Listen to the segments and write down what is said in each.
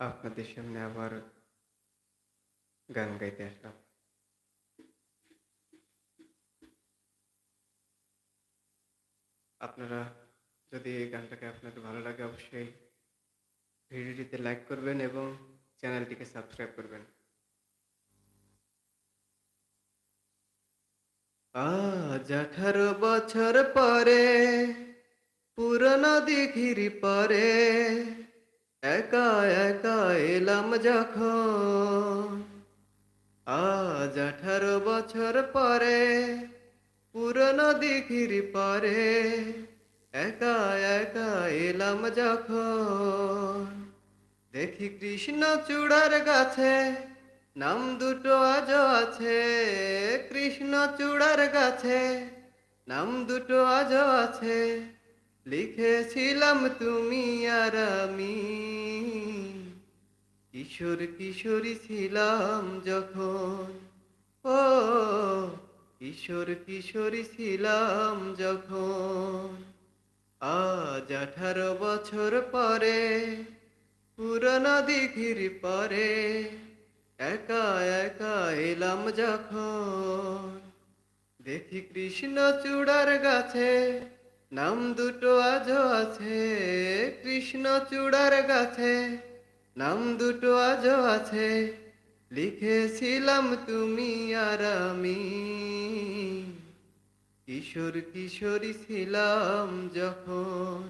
আপনাদের সামনে আবার গান গাইতে আসলাম আপনারা যদি এই গানটাকে আপনাদের ভালো লাগে অবশ্যই ভিডিওটিতে লাইক করবেন এবং চ্যানেলটিকে সাবস্ক্রাইব করবেন আজ আঠারো বছর পরে, পুরনো দিঘির পরে একা একা এলাম যখন। আজ আঠারো বছর পরে, পুরনো দিঘির পরে, একা একা এলাম যখন। দেখি কৃষ্ণ চূড়ার গাছে, নাম দুটো আজ আছে। কৃষ্ণ চূড়ার গাছে, নাম দুটো আজ আছে। লিখেছিলাম তুমি আর আমি। কিশোর কিশোরী ছিলাম যখন। ও, কিশোর কিশোরী ছিলাম যখন। আজ আঠারো বছর পরে, পুরনো দিঘির পরে, একা একা এলাম যখন। দেখি কৃষ্ণ চূড়ার গাছে নাম দুটো আজও আছে, কৃষ্ণ চূড়ার গাছে। নাম দুটো আজও আছে, লিখেছিলাম তুমি আর আমি। কিশোর কিশোরী ছিলাম যখন,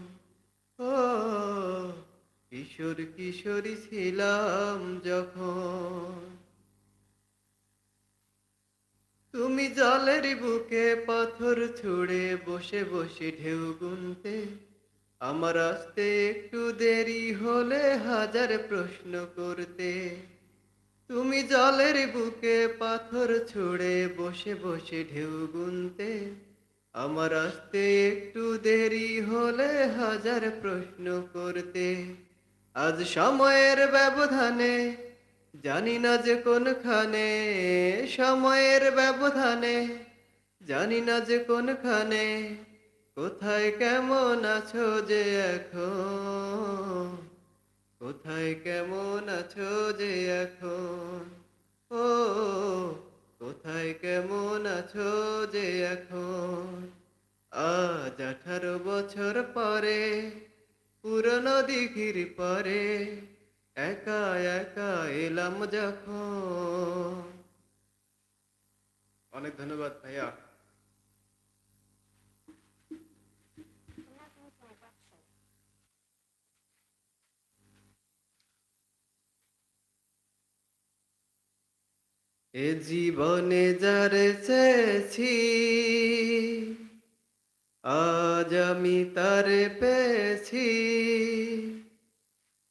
ও, কিশোর কিশোরী ছিলাম যখন। জলের বুকে পাথর ছুঁড়ে বসে বসে ঢেউ গুনতে। আমার আসতে একটু দেরি হলে হাজার প্রশ্ন করতে। তুমি জলের বুকে পাথর ছুঁড়ে বসে বসে ঢেউ গুনতে। আমার আসতে একটু দেরি হলে হাজার প্রশ্ন করতে। আজ সময়ের ব্যবধানে জানি না যে কোনখানে সময়ের ব্যবধানে, জানি না যে কোনখানে কোথায় কেমন আছো যে এখন, কোথায় কেমন আছো যে এখন, ও কোথায় কেমন আছো যে এখন। আজ আঠারো বছর পরে, পুরনো দিঘির পরে একা একা এলাম যখন। অনেক ধন্যবাদ, ভাইয়া। এ জীবনে যারে চেয়েছি, আজ আমি তারে পেয়েছি।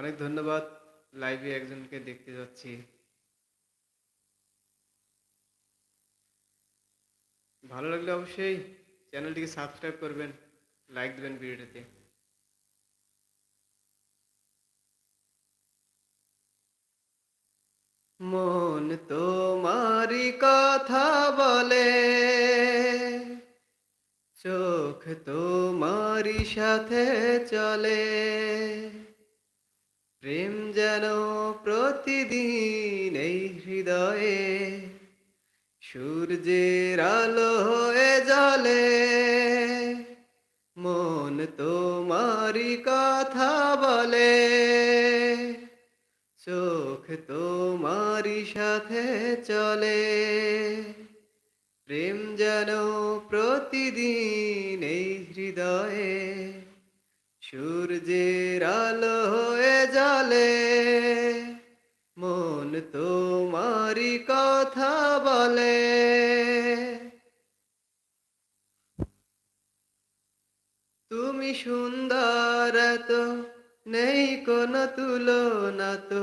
অনেক ধন্যবাদ। লাইভে একজনকে দেখতে যাচ্ছি। ভালো লাগলে অবশ্যই চ্যানেলটিকে সাবস্ক্রাইব করবেন লাইক দেবেন ভিডিওটিতে। মন তোমারই কথা বলে, চোখ তোমারই সাথে চলে। প্রেম যেন প্রতিদিন এই হৃদয়ে, সূর্যের আলো হয়ে জলে। মন তোমারই কথা বলে, চোখ তোমারই সাথে চলে। প্রেম যেন প্রতিদিন এই হৃদয়ে সূর্যের আলো হয়ে জলে মন তোমারই কথা বলে। তুমি সুন্দর তো, নেই কোনো তুলনা তো,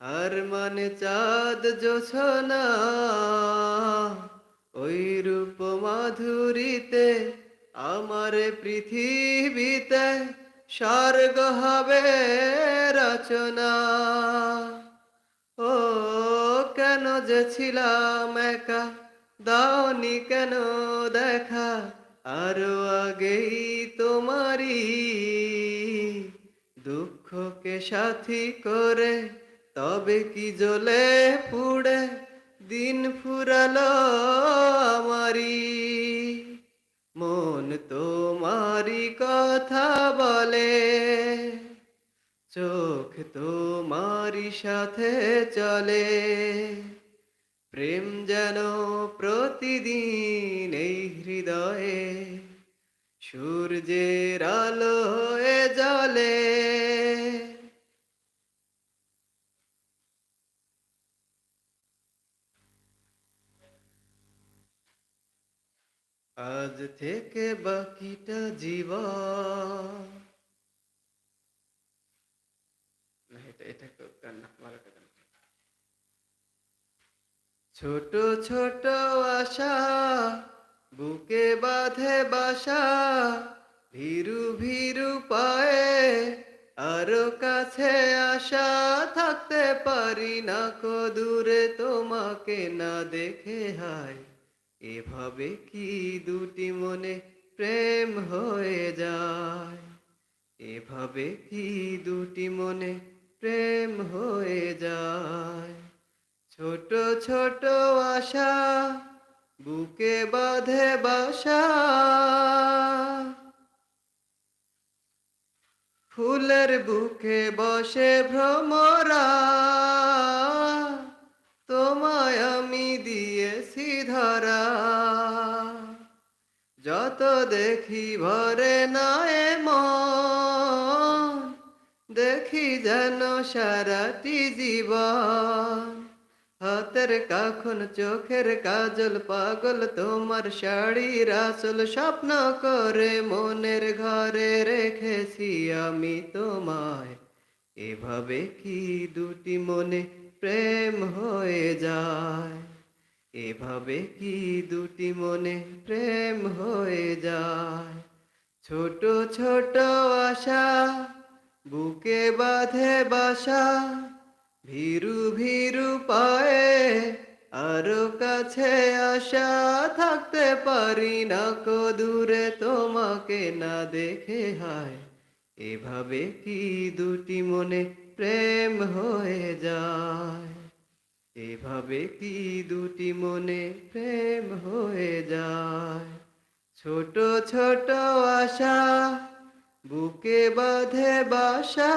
আর মানে চাঁদ জোছনা। ওই রূপ মাধুরীতে, আমার পৃথিবীতে স্বর্গ হবে রচনা। ও কেন যে ছিলাম একা? দাওনি কেন দেখা? আরও আগেই তোমারই দুঃখকে সাথী করে তবে কি জ্বলে পুড়ে? দিন ফুরালো আমারি মন তোমারি কথা বলে, চোখ তোমারি সাথে চলে। প্রেম যেন প্রতিদিন এই হৃদয়ে, সূর্যের আলো জলে আজ থেকে বাকিটা জীবন এটা এটা না। ছোট ছোট আশা, বুকে বাঁধে বাসা, ভীরু ভীরু পায়ে আরও কাছে আশা থাকতে পারি না কো দূরে তোমাকে না দেখে হায় এভাবে কি দুটি মনে প্রেম হয়ে যায়? এভাবে কি দুটি মনে প্রেম হয়ে যায়? ছোট ছোট আশা, বুকে বাঁধে বাসা। ফুলের বুকে বসে ভ্রমরা। তোমায় আমি দিয়েছি ধরা যত দেখি ভরে নাই মন, দেখি যেন সারাটি জীবন। হাতের কাখন, চোখের কাজল, পাগল তোমার শাড়ি আসল স্বপ্ন করে মনের ঘরে রেখেছি আমি তোমায়। এভাবে কি দুটি মনে প্রেম হয়ে যায়? এভাবে কি দুটি মনে প্রেম হয়ে যায়? ছোট ছোট আশা, বুকে বাঁধে বাসা, ভীরু ভীরু পায়ে আরও কাছে আশা থাকতে পারি না কো দূরে তোমাকে না দেখে হায়। এভাবে কি দুটি মনে প্রেম হয়ে যায়? এভাবে কি দুটি মনে প্রেম হয়ে যায়? ছোট ছোট আশা বুকে বাঁধে বাসা।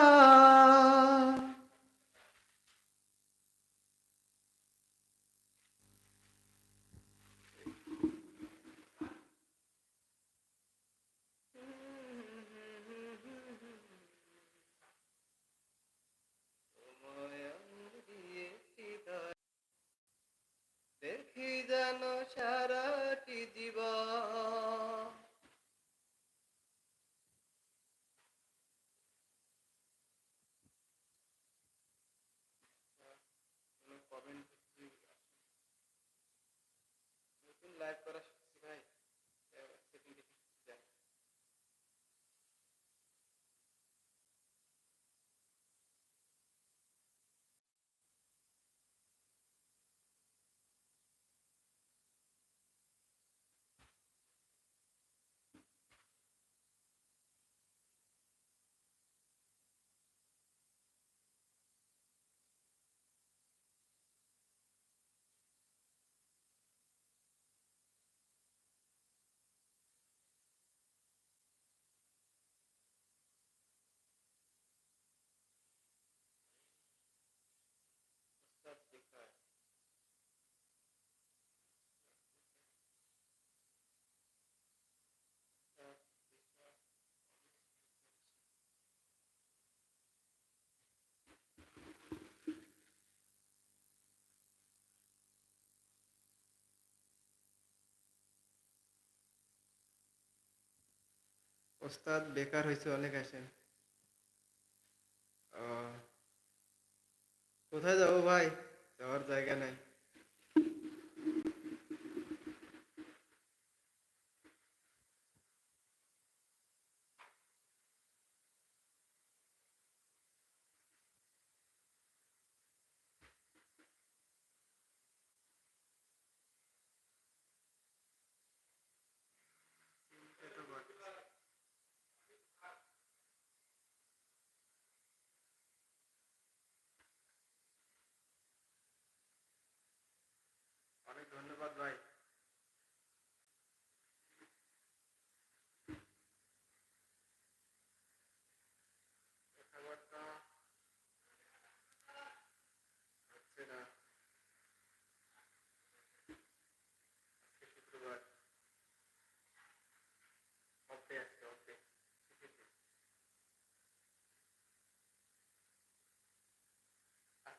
ওস্তাদ বেকার হয়েছে অনেক আসেন। কোথায় যাব ভাই? যাওয়ার জায়গা নাই।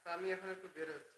আমি এখন একটু বের হচ্ছি।